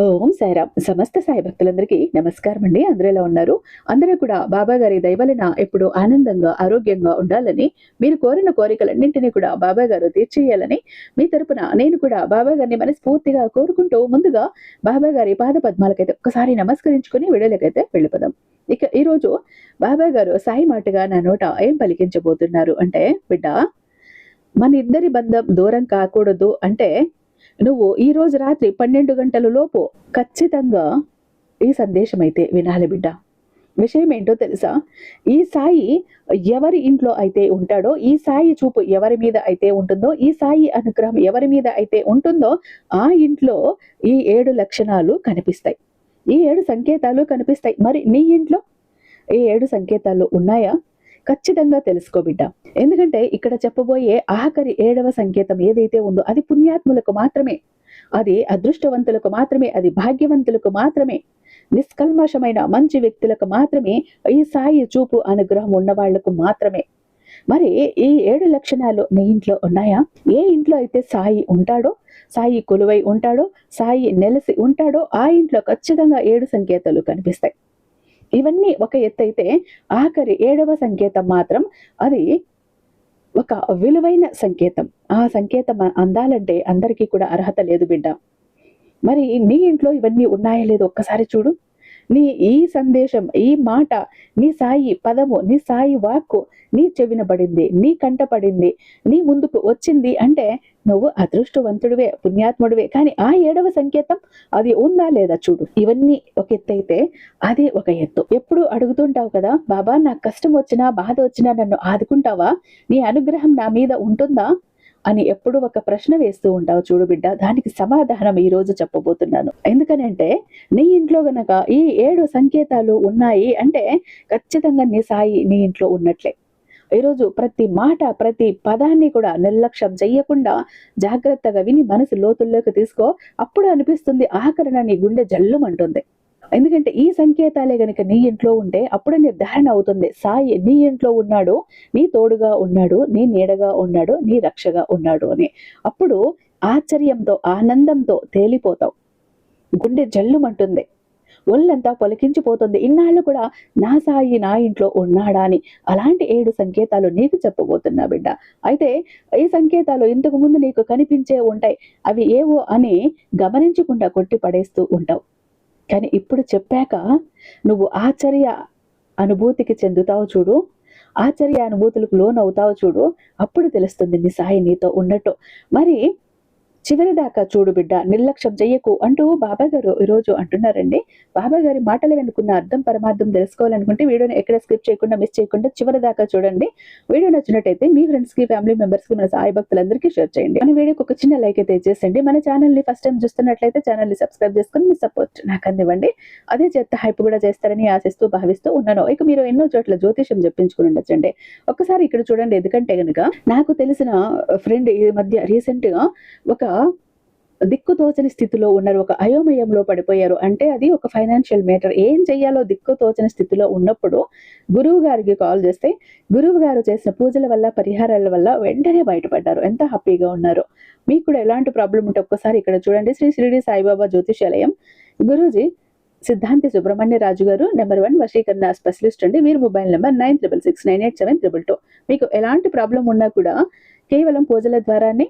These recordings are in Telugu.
ఓం సాయిరామ్. సమస్త సాయి భక్తులందరికీ నమస్కారం అండి. అందరూ ఎలా ఉన్నారు? అందరూ కూడా బాబా గారి దయవలన ఎప్పుడు ఆనందంగా ఆరోగ్యంగా ఉండాలని మీరు కోరిన కోరికలన్నింటినీ కూడా బాబా గారు తీర్చేయాలని మీ తరపున నేను కూడా బాబా గారిని మనస్ఫూర్తిగా కోరుకుంటూ ముందుగా బాబా గారి పాద పద్మాలకైతే ఒకసారి నమస్కరించుకుని వీడియోలకైతే వెళ్ళిపోదాం. ఇక ఈరోజు రోజు బాబా గారు సాయి మాటగా నా నోట ఏం పలికించబోతున్నారు అంటే బిడ్డ మన ఇద్దరి బంధం దూరం కాకూడదు. అంటే నువ్వు ఈరోజు రాత్రి పన్నెండు గంటల లోపు ఖచ్చితంగా ఈ సందేశం అయితే వినాలి బిడ్డ. విషయం ఏంటో తెలుసా? ఈ సాయి ఎవరి ఇంట్లో అయితే ఉంటాడో ఈ సాయి చూపు ఎవరి మీద అయితే ఉంటుందో ఈ సాయి అనుగ్రహం ఎవరి మీద అయితే ఉంటుందో ఆ ఇంట్లో ఈ ఏడు లక్షణాలు కనిపిస్తాయి. ఈ ఏడు సంకేతాలు కనిపిస్తాయి. మరి నీ ఇంట్లో ఈ ఏడు సంకేతాలు ఉన్నాయా? ఖచ్చితంగా తెలుసుకో బిడ్డ. ఎందుకంటే ఇక్కడ చెప్పబోయే ఆఖరి ఏడవ సంకేతం ఏదైతే ఉందో అది పుణ్యాత్ములకు మాత్రమే. అది అదృష్టవంతులకు మాత్రమే అది భాగ్యవంతులకు మాత్రమే. నిష్కల్మషమైన మంచి వ్యక్తులకు మాత్రమే ఈ సాయి చూపు అనుగ్రహం ఉన్న వాళ్ళకు మాత్రమే. మరి ఈ ఏడు లక్షణాలు నీ ఇంట్లో ఉన్నాయా? ఏ ఇంట్లో అయితే సాయి ఉంటాడో సాయి కొలువై ఉంటాడో సాయి నెలసి ఉంటాడో ఆ ఇంట్లో ఖచ్చితంగా ఏడు సంకేతాలు కనిపిస్తాయి. ఇవన్నీ ఒక ఎత్తు అయితే ఆఖరి ఏడవ సంకేతం మాత్రం అది ఒక విలువైన సంకేతం. ఆ సంకేతం అందాలంటే అందరికీ కూడా అర్హత లేదు బిడ్డ. మరి నీ ఇంట్లో ఇవన్నీ ఉన్నాయా లేదు ఒక్కసారి చూడు. నీ ఈ సందేశం ఈ మాట నీ సాయి పదము నీ సాయి వాక్కు నీ చెవిన పడింది నీ కంటపడింది నీ ముందుకు వచ్చింది అంటే నువ్వు అదృష్టవంతుడివే పుణ్యాత్ముడివే. కానీ ఆ ఏడవ సంకేతం అది ఉందా లేదా చూడు. ఇవన్నీ ఒక ఎత్తు అయితే అదే ఒక ఎత్తు. ఎప్పుడు అడుగుతుంటావు కదా బాబా నాకు కష్టం వచ్చినా బాధ వచ్చినా నన్ను ఆదుకుంటావా? నీ అనుగ్రహం నా మీద ఉంటుందా? అని ఎప్పుడు ఒక ప్రశ్న వేస్తూ ఉంటావు చూడు బిడ్డ. దానికి సమాధానం ఈ రోజు చెప్పబోతున్నాను. ఎందుకనంటే నీ ఇంట్లో గనక ఈ ఏడు సంకేతాలు ఉన్నాయి అంటే ఖచ్చితంగా నీ సాయి నీ ఇంట్లో ఉన్నట్లే. ఈరోజు ప్రతి మాట ప్రతి పదాన్ని కూడా నిర్లక్ష్యం చెయ్యకుండా జాగ్రత్తగా విని మనసు లోతుల్లోకి తీసుకో. అప్పుడు అనిపిస్తుంది ఆకరణ నీ గుండె జల్లుమంటుంది. ఎందుకంటే ఈ సంకేతాలే గనుక నీ ఇంట్లో ఉంటే అప్పుడు నిర్ధారణ అవుతుంది. సాయి నీ ఇంట్లో ఉన్నాడు నీ తోడుగా ఉన్నాడు నీ నీడగా ఉన్నాడు నీ రక్షగా ఉన్నాడు అని. అప్పుడు ఆశ్చర్యంతో ఆనందంతో తేలిపోతావు. గుండె జల్లుమంటుంది. ఒళ్ళంతా పొలకించిపోతుంది. ఇన్నాళ్ళు కూడా నా సాయి నా ఇంట్లో ఉన్నాడా అని అలాంటి ఏడు సంకేతాలు నీకు చెప్పబోతున్నా బిడ్డ. అయితే ఈ సంకేతాలు ఇంతకు ముందు నీకు కనిపించే ఉంటాయి. అవి ఏవో అని గమనించకుండా కొట్టి పడేస్తూ ఉంటావు. కానీ ఇప్పుడు చెప్పాక నువ్వు ఆశ్చర్య అనుభూతికి చెందుతావు చూడు. ఆశ్చర్య అనుభూతులకు లోనవుతావు చూడు. అప్పుడు తెలుస్తుంది నీ సాయి నీతో ఉన్నట్టు. మరి చివరి దాకా చూడు బిడ్డ నిర్లక్ష్యం చెయ్యకు అంటూ బాబా గారు ఈరోజు అంటున్నారండి. బాబా గారి మాటలు వెనుకున్న అర్థం పరమార్థం తెలుసుకోవాలనుకుంటే వీడియోని ఎక్కడ స్కిప్ చేయకుండా మిస్ చేయకుండా చివరి దాకా చూడండి. వీడియో నచ్చినట్టయితే మీ ఫ్రెండ్స్కి ఫ్యామిలీ మెంబర్స్కి మన సాయి భక్తులందరికీ షేర్ చేయండి. మన వీడియోకి ఒక చిన్న లైక్ అయితే చేసేయండి. మన ఛానల్ని ఫస్ట్ టైం చూస్తున్నట్లయితే ఛానల్ని సబ్స్క్రైబ్ చేసుకుని మీ సపోర్ట్ నాకు అందివ్వండి. అదే చెత్త హైప్ కూడా చేస్తారని ఆశిస్తూ భావిస్తూ ఉన్నాను. ఇక మీరు ఎన్నో చోట్ల జ్యోతిషం చెప్పించుకుని ఉండొచ్చండి. ఒక్కసారి ఇక్కడ చూడండి ఎందుకంటే గనుక నాకు తెలిసిన ఫ్రెండ్ ఈ మధ్య రీసెంట్గా ఒక దిక్కుతోచని స్థితిలో ఉన్నారు. ఒక అయోమయంలో పడిపోయారు. అంటే అది ఒక ఫైనాన్షియల్ మ్యాటర్ ఏం చెయ్యాలో దిక్కుతోచని స్థితిలో ఉన్నప్పుడు గురువు గారికి కాల్ చేస్తే గురువు గారు చేసిన పూజల వల్ల పరిహారాల వల్ల వెంటనే బయటపడ్డారు. ఎంత హ్యాపీగా ఉన్నారు. మీకు కూడా ఎలాంటి ప్రాబ్లం ఉంటే ఒక్కసారి ఇక్కడ చూడండి. శ్రీ షిరిడి సాయిబాబా జ్యోతిషాలయం. గురూజీ సిద్ధాంతి సుబ్రహ్మణ్య రాజు గారు నెంబర్ వన్ వశీకరణ స్పెషలిస్ట్ అండి. మీరు mobile number nine triple six nine eight seven triple two మీకు ఎలాంటి ప్రాబ్లం ఉన్నా కూడా కేవలం పూజల ద్వారానే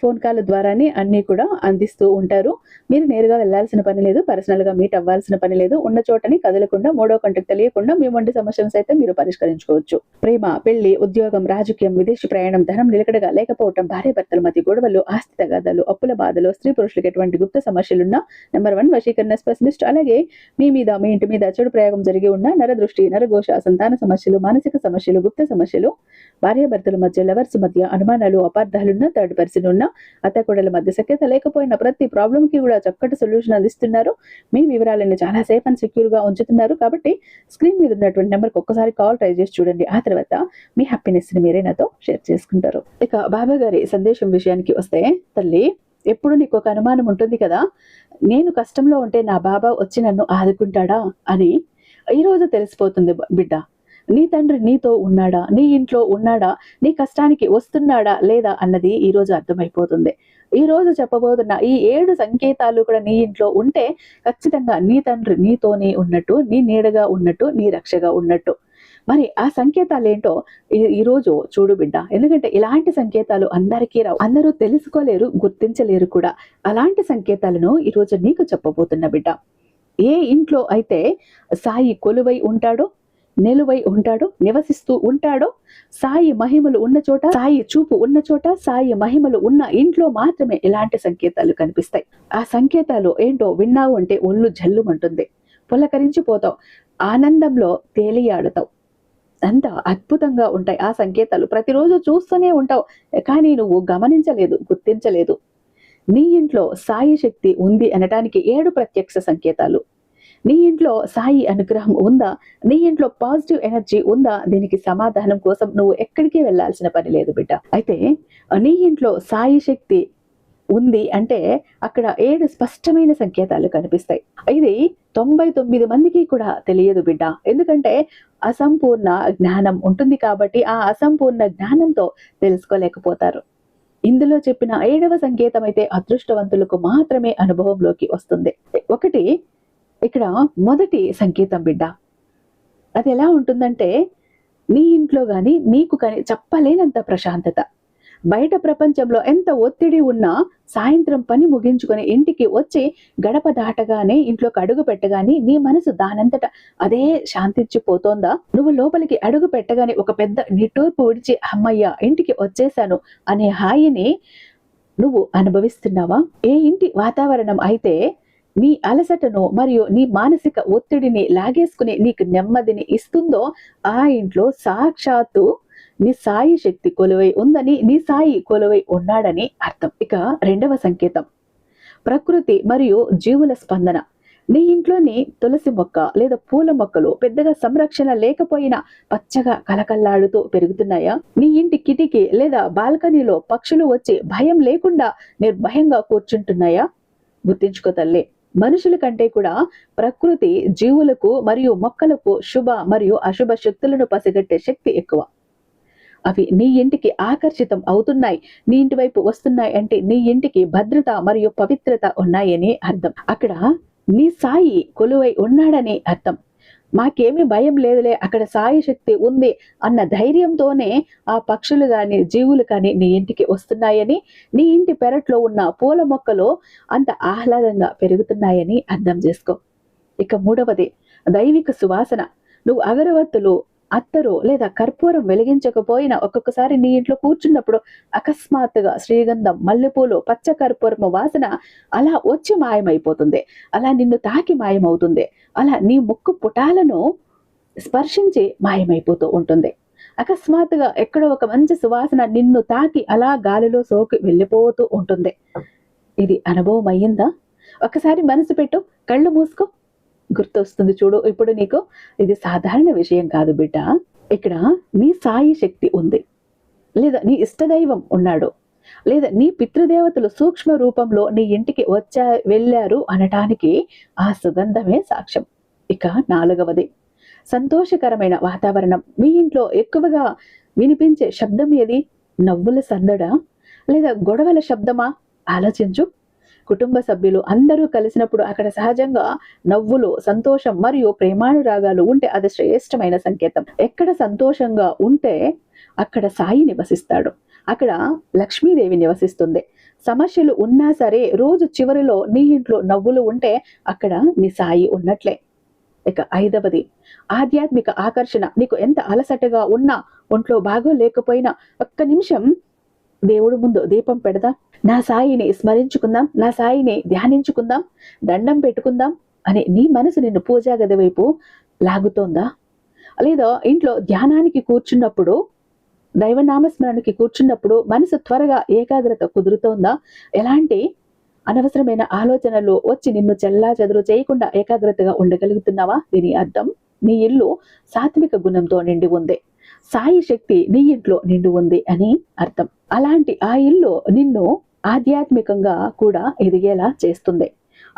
ఫోన్ కాల్ ద్వారానే అన్నీ కూడా అందిస్తూ ఉంటారు. మీరు నేరుగా వెళ్ళాల్సిన పని లేదు పర్సనల్గా మీట్ అవ్వాల్సిన పని లేదు. ఉన్న చోటని కదలకుండా మూడో కంటకు తెలియకుండా మీ వంటి సమస్యలను సైతం మీరు పరిష్కరించుకోవచ్చు. ప్రేమ పెళ్ళి ఉద్యోగం రాజకీయం విదేశీ ప్రయాణం ధనం నిలకడగా లేకపోవటం భార్య భర్తల మధ్య గొడవలు ఆస్తి తగాదాలు అప్పుల బాధలు స్త్రీ పురుషులకు ఎటువంటి గుప్త సమస్యలున్నా నెంబర్ వన్ వశీకరణ స్పెషలిస్ట్. అలాగే మీ మీద మీ ఇంటి మీద చెడు ప్రయోగం జరిగి ఉన్న నరదృష్టి నరఘోష సంతాన సమస్యలు మానసిక సమస్యలు గుప్త సమస్యలు భార్యాభర్తల మధ్య లవర్స్ మధ్య అనుమానాలు అపార్థాలున్న థర్డ్ పర్సన్ ఉన్న. అత్తకూడల మధ్య సఖ్యత లేకపోయిన ప్రతి ప్రాబ్లం కి కూడా చక్కటి సొల్యూషన్ అందిస్తున్నారు. మీ వివరాలను చాలా సేఫ్ అండ్ సెక్యూర్గా ఉంచుతున్నారు. కాబట్టి స్క్రీన్ మీద ఉన్నటువంటి నెంబర్కి ఒక్కసారి కాల్ ట్రై చేసి చూడండి. ఆ తర్వాత మీ హ్యాపీనెస్ని మీరే నాతో షేర్ చేసుకుంటారు. ఇక బాబా గారి సందేశం విషయానికి వస్తే తల్లి ఎప్పుడు నీకు ఒక అనుమానం ఉంటుంది కదా? నేను కష్టంలో ఉంటే నా బాబా వచ్చి నన్ను ఆదుకుంటాడా? అని ఈ రోజు తెలిసిపోతుంది బిడ్డ. నీ తండ్రి నీతో ఉన్నాడా? నీ ఇంట్లో ఉన్నాడా? నీ కష్టానికి వస్తున్నాడా? లేదా? అన్నది ఈ రోజు అర్థమైపోతుంది. ఈ రోజు చెప్పబోతున్న ఈ ఏడు సంకేతాలు కూడా నీ ఇంట్లో ఉంటే ఖచ్చితంగా నీ తండ్రి నీతోనే ఉన్నట్టు నీ నీడగా ఉన్నట్టు నీ రక్షగా ఉన్నట్టు. మరి ఆ సంకేతాలు ఏంటో ఈరోజు ఈ రోజు చూడు బిడ్డ. ఎందుకంటే ఇలాంటి సంకేతాలు అందరికీ రావు. అందరూ తెలుసుకోలేరు గుర్తించలేరు కూడా. అలాంటి సంకేతాలను ఈ రోజు నీకు చెప్పబోతున్న బిడ్డ. ఏ ఇంట్లో అయితే సాయి కొలువై ఉంటాడో నిలువై ఉంటాడో నివసిస్తూ ఉంటాడో. సాయి మహిమలు ఉన్న చోట సాయి చూపు ఉన్న చోట సాయి మహిమలు ఉన్న ఇంట్లో మాత్రమే ఇలాంటి సంకేతాలు కనిపిస్తాయి. ఆ సంకేతాలు ఏంటో విన్నావు అంటే ఒళ్ళు జల్లుమంటుంది. పులకరించిపోతావు ఆనందంలో తేలియాడుతావు. అంత అద్భుతంగా ఉంటాయి ఆ సంకేతాలు. ప్రతిరోజు చూస్తూనే ఉంటావు కానీ నువ్వు గమనించలేదు గుర్తించలేదు. నీ ఇంట్లో సాయి శక్తి ఉంది అనటానికి ఏడు ప్రత్యక్ష సంకేతాలు. నీ ఇంట్లో సాయి అనుగ్రహం ఉందా? నీ ఇంట్లో పాజిటివ్ ఎనర్జీ ఉందా? దీనికి సమాధానం కోసం నువ్వు ఎక్కడికి వెళ్ళాల్సిన పని లేదు బిడ్డ. అయితే నీ ఇంట్లో సాయి శక్తి ఉంది అంటే అక్కడ ఏడు స్పష్టమైన సంకేతాలు కనిపిస్తాయి. ఇది తొంభై తొమ్మిది మందికి కూడా తెలియదు బిడ్డ. ఎందుకంటే అసంపూర్ణ జ్ఞానం ఉంటుంది కాబట్టి ఆ అసంపూర్ణ జ్ఞానంతో తెలుసుకోలేకపోతారు. ఇందులో చెప్పిన ఏడవ సంకేతం అయితే అదృష్టవంతులకు మాత్రమే అనుభవంలోకి వస్తుంది. ఒకటి ఇక్కడ మొదటి సంకేతం బిడ్డ. అది ఎలా ఉంటుందంటే నీ ఇంట్లో కానీ నీకు కానీ చెప్పలేనంత ప్రశాంతత. బయట ప్రపంచంలో ఎంత ఒత్తిడి ఉన్నా సాయంత్రం పని ముగించుకొని ఇంటికి వచ్చి గడప దాటగానే ఇంట్లోకి అడుగు పెట్టగానే నీ మనసు దానంతట అదే శాంతించిపోతోందా నువ్వు లోపలికి అడుగు పెట్టగానే ఒక పెద్ద నిట్టూర్పు విడిచి అమ్మయ్య ఇంటికి వచ్చేసాను అనే హాయిని నువ్వు అనుభవిస్తున్నావా? ఏ ఇంటి వాతావరణం అయితే నీ అలసటను మరియు నీ మానసిక ఒత్తిడిని లాగేసుకుని నీకు నెమ్మదిని ఇస్తుందో ఆ ఇంట్లో సాక్షాత్తు నీ సాయి శక్తి కొలువై ఉందని నీ సాయి కొలువై ఉన్నాడని అర్థం. ఇక రెండవ సంకేతం. ప్రకృతి మరియు జీవుల స్పందన. నీ ఇంట్లోని తులసి మొక్క లేదా పూల మొక్కలు పెద్దగా సంరక్షణ లేకపోయినా పచ్చగా కలకల్లాడుతూ పెరుగుతున్నాయా? నీ ఇంటి కిటికీ లేదా బాల్కనీలో పక్షులు వచ్చి భయం లేకుండా నిర్భయంగా కూర్చుంటున్నాయా? గుర్తించుకో తల్లే. మనుషుల కంటే కూడా ప్రకృతి జీవులకు మరియు మొక్కలకు శుభ మరియు అశుభ శక్తులను పసిగట్టే శక్తి ఎక్కువ. అవి నీ ఇంటికి ఆకర్షితం అవుతున్నాయి నీ ఇంటి వైపు వస్తున్నాయి అంటే నీ ఇంటికి భద్రత మరియు పవిత్రత ఉన్నాయని అర్థం. అక్కడ నీ సాయి కొలువై ఉన్నాడని అర్థం. మాకేమీ భయం లేదులే అక్కడ సాయి శక్తి ఉంది అన్న ధైర్యంతోనే ఆ పక్షులు కానీ జీవులు కానీ నీ ఇంటికి వస్తున్నాయని నీ ఇంటి పెరట్లో ఉన్న పూల మొక్కలు అంత ఆహ్లాదంగా పెరుగుతున్నాయని అర్థం చేసుకో. ఇక మూడవది దైవిక సువాసన. నువ్వు అగరవత్తులు అత్తరు లేదా కర్పూరం వెలిగించకపోయినా ఒక్కొక్కసారి నీ ఇంట్లో కూర్చున్నప్పుడు అకస్మాత్తుగా శ్రీగంధం మల్లెపూలు పచ్చ కర్పూరము వాసన అలా వచ్చి మాయమైపోతుంది. అలా నిన్ను తాకి మాయమవుతుంది. అలా నీ ముక్కు పుటాలను స్పర్శించి మాయమైపోతూ ఉంటుంది. అకస్మాత్తుగా ఎక్కడో ఒక మంచి సువాసన నిన్ను తాకి అలా గాలిలో సోకి వెళ్ళిపోతూ ఉంటుంది. ఇది అనుభవం అయ్యిందా ఒకసారి మనసు పెట్టు కళ్ళు మూసుకో. గుర్తొస్తుంది చూడు. ఇప్పుడు నీకు ఇది సాధారణ విషయం కాదు బిడ్డ. ఇక్కడ నీ సాయి శక్తి ఉంది. లేదా నీ ఇష్టదైవం ఉన్నాడు. లేదా నీ పితృదేవతలు సూక్ష్మ రూపంలో నీ ఇంటికి వచ్చా వెళ్ళారు అనటానికి ఆ సుగంధమే సాక్ష్యం. ఇక నాలుగవది. సంతోషకరమైన వాతావరణం. మీ ఇంట్లో ఎక్కువగా వినిపించే శబ్దం ఏది? నవ్వుల సందడా? లేదా గొడవల శబ్దమా? ఆలోచించు. కుటుంబ సభ్యులు అందరూ కలిసినప్పుడు అక్కడ సహజంగా నవ్వులు సంతోషం మరియు ప్రేమానురాగాలు ఉంటే అది శ్రేష్టమైన సంకేతం. ఎక్కడ సంతోషంగా ఉంటే అక్కడ సాయి నివసిస్తాడు. అక్కడ లక్ష్మీదేవి నివసిస్తుంది. సమస్యలు ఉన్నా సరే రోజు చివరిలో నీ ఇంట్లో నవ్వులు ఉంటే అక్కడ నీ సాయి ఉన్నట్లే. ఇక ఐదవది ఆధ్యాత్మిక ఆకర్షణ. నీకు ఎంత అలసటగా ఉన్నా ఒంట్లో బాగా లేకపోయినా ఒక్క నిమిషం దేవుడు ముందు దీపం పెడదా? నా సాయిని స్మరించుకుందాం నా సాయిని ధ్యానించుకుందాం దండం పెట్టుకుందాం అని నీ మనసు నిన్ను పూజా గది వైపు లాగుతోందా? లేదా ఇంట్లో ధ్యానానికి కూర్చున్నప్పుడు దైవనామస్మరణకి కూర్చున్నప్పుడు మనసు త్వరగా ఏకాగ్రత కుదురుతోందా? ఎలాంటి అనవసరమైన ఆలోచనలు వచ్చి నిన్ను చెల్లా చెదురు చేయకుండా ఏకాగ్రతగా ఉండగలుగుతున్నావా? దీని అర్థం నీ ఇల్లు సాత్విక గుణంతో నిండి ఉంది. సాయి శక్తి నీ ఇంట్లో నిండి ఉంది అని అర్థం. అలాంటి ఆ ఇల్లు నిన్ను ఆధ్యాత్మికంగా కూడా ఎదిగేలా చేస్తుంది.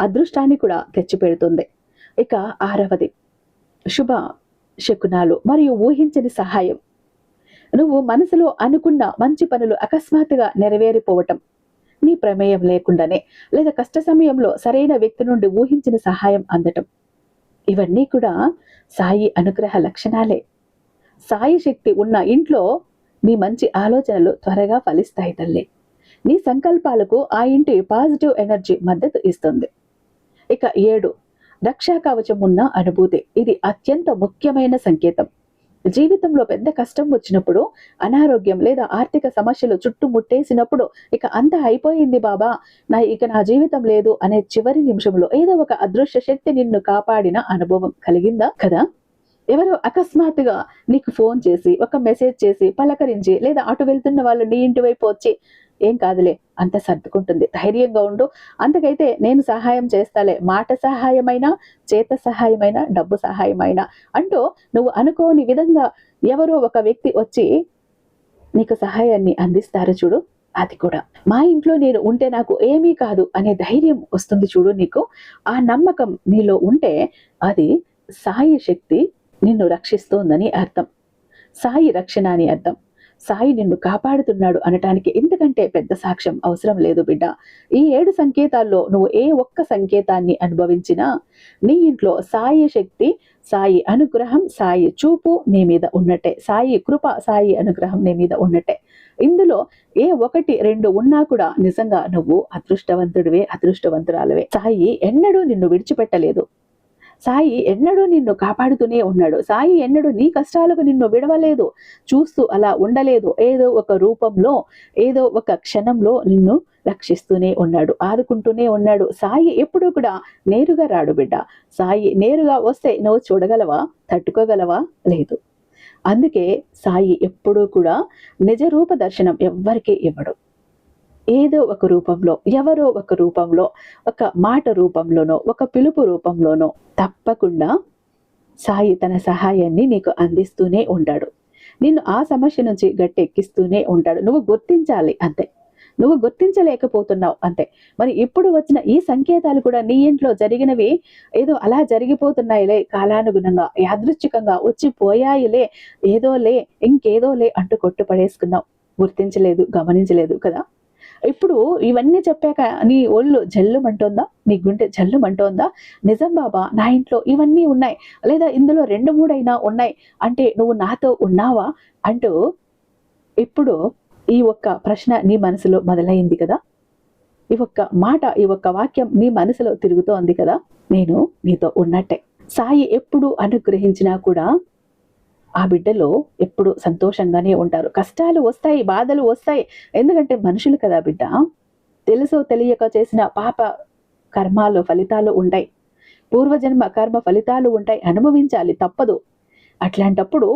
అదృష్టాన్ని కూడా తెచ్చిపెడుతుంది. ఇక ఆరవది. శుభ శకునాలు మరియు ఊహించని సహాయం. నువ్వు మనసులో అనుకున్న మంచి పనులు అకస్మాత్తుగా నెరవేరిపోవటం. నీ ప్రమేయం లేకుండానే లేదా కష్ట సమయంలో సరైన వ్యక్తి నుండి ఊహించిన సహాయం అందటం. ఇవన్నీ కూడా సాయి అనుగ్రహ లక్షణాలే. సాయి శక్తి ఉన్న ఇంట్లో నీ మంచి ఆలోచనలు త్వరగా ఫలిస్తాయి తల్లి. నీ సంకల్పాలకు ఆ ఇంటి పాజిటివ్ ఎనర్జీ మద్దతు ఇస్తుంది. ఇక ఏడు రక్షా కవచం ఉన్న అనుభూతి. ఇది అత్యంత ముఖ్యమైన సంకేతం. జీవితంలో పెద్ద కష్టం వచ్చినప్పుడు అనారోగ్యం లేదా ఆర్థిక సమస్యలు చుట్టుముట్టేసినప్పుడు ఇక అంత అయిపోయింది బాబా. నా ఇక నా జీవితం లేదు అనే చివరి నిమిషంలో ఏదో ఒక అదృశ్య శక్తి నిన్ను కాపాడిన అనుభవం కలిగిందా కదా? ఎవరో అకస్మాత్తుగా నీకు ఫోన్ చేసి ఒక మెసేజ్ చేసి పలకరించి లేదా అటు వెళ్తున్న వాళ్ళు నీ ఇంటి వైపు వచ్చి ఏం కాదులే అంత సర్దుకుంటుంది. ధైర్యంగా ఉండు. అంతకైతే నేను సహాయం చేస్తాలే. మాట సహాయమైనా చేత సహాయమైనా డబ్బు సహాయమైనా అంటూ నువ్వు అనుకోని విధంగా ఎవరో ఒక వ్యక్తి వచ్చి నీకు సహాయాన్ని అందిస్తారు చూడు. అది కూడా. మా ఇంట్లో నేను ఉంటే నాకు ఏమీ కాదు అనే ధైర్యం వస్తుంది చూడు నీకు. ఆ నమ్మకం నీలో ఉంటే అది సాయి శక్తి నిన్ను రక్షిస్తోందని అర్థం. సాయి రక్షణ అని అర్థం. సాయి నిన్ను కాపాడుతున్నాడు అనటానికి ఇంతకంటే పెద్ద సాక్ష్యం అవసరం లేదు బిడ్డ. ఈ ఏడు సంకేతాల్లో నువ్వు ఏ ఒక్క సంకేతాన్ని అనుభవించినా నీ ఇంట్లో సాయి శక్తి సాయి అనుగ్రహం సాయి చూపు నీ మీద ఉన్నట్టే. సాయి కృప సాయి అనుగ్రహం నీ మీద ఉన్నట్టే. ఇందులో ఏ ఒకటి రెండు ఉన్నా కూడా నిజంగా నువ్వు అదృష్టవంతుడివే అదృష్టవంతురాలవే. సాయి ఎన్నడూ నిన్ను విడిచిపెట్టలేదు. సాయి ఎన్నడూ నిన్ను కాపాడుతూనే ఉన్నాడు. సాయి ఎన్నడూ నీ కష్టాలకు నిన్ను విడవలేదు. చూస్తూ అలా ఉండలేదు. ఏదో ఒక రూపంలో ఏదో ఒక క్షణంలో నిన్ను రక్షిస్తూనే ఉన్నాడు ఆదుకుంటూనే ఉన్నాడు. సాయి ఎప్పుడూ కూడా నేరుగా రాడు బిడ్డ. సాయి నేరుగా వస్తే నువ్వు చూడగలవా? తట్టుకోగలవా? లేదు. అందుకే సాయి ఎప్పుడూ కూడా నిజ రూప దర్శనం ఎవ్వరికీ ఇవ్వడు. ఏదో ఒక రూపంలో ఎవరో ఒక రూపంలో ఒక మాట రూపంలోనో ఒక పిలుపు రూపంలోనో తప్పకుండా సాయి తన సహాయాన్ని నీకు అందిస్తూనే ఉంటాడు. నిన్ను ఆ సమస్య నుంచి గట్టెక్కిస్తూనే ఉంటాడు. నువ్వు గుర్తించాలి అంతే. నువ్వు గుర్తించలేకపోతున్నావు అంతే. మరి ఇప్పుడు వచ్చిన ఈ సంకేతాలు కూడా నీ ఇంట్లో జరిగినవి ఏదో అలా జరిగిపోతున్నాయిలే కాలానుగుణంగా యాదృచ్ఛికంగా వచ్చి పోయాయిలే ఏదోలే ఇంకేదోలే అంటూ కొట్టుపడేసుకున్నావు. గుర్తించలేదు గమనించలేదు కదా? ఇప్పుడు ఇవన్నీ చెప్పాక నీ ఒళ్ళు జల్లుమంటుందా? నీ గుండె జల్లుమంటోందా? నిజం బాబా నా ఇంట్లో ఇవన్నీ ఉన్నాయి. లేదా ఇందులో రెండు మూడైనా ఉన్నాయి. అంటే నువ్వు నాతో ఉన్నావా? అంటూ ఇప్పుడు ఈ ఒక్క ప్రశ్న నీ మనసులో మొదలైంది కదా? ఈ ఒక్క మాట ఈ ఒక్క వాక్యం నీ మనసులో తిరుగుతోంది కదా? నేను నీతో ఉన్నట్టే. సాయి ఎప్పుడు అనుగ్రహించినా కూడా ఆ బిడ్డలో ఎప్పుడు సంతోషంగానే ఉంటారు. కష్టాలు వస్తాయి బాధలు వస్తాయి. ఎందుకంటే మనుషులు కదా బిడ్డ. తెలుసో తెలియక చేసిన పాప కర్మాలు ఫలితాలు ఉంటాయి. పూర్వజన్మ కర్మ ఫలితాలు ఉంటాయి. అనుభవించాలి తప్పదు. అట్లాంటప్పుడు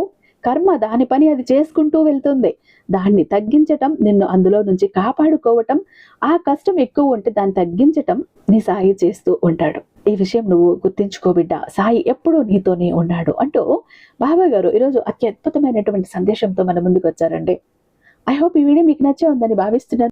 కర్మ దాని పని అది చేసుకుంటూ వెళ్తుంది. దాన్ని తగ్గించటం నిన్ను అందులో నుంచి కాపాడుకోవటం ఆ కష్టం ఎక్కువ ఉంటే దాన్ని తగ్గించటం నీ సాయి చేస్తూ ఉంటాడు. ఈ విషయం నువ్వు గుర్తించుకో బిడ్డ. సాయి ఎప్పుడూ నీతోనే ఉన్నాడు. అంటూ బాబా గారు ఈరోజు అత్యద్భుతమైనటువంటి సందేశంతో మన ముందుకు వచ్చారండి. ఐ హోప్ ఈ వీడియో మీకు నచ్చే ఉందని భావిస్తున్నాను.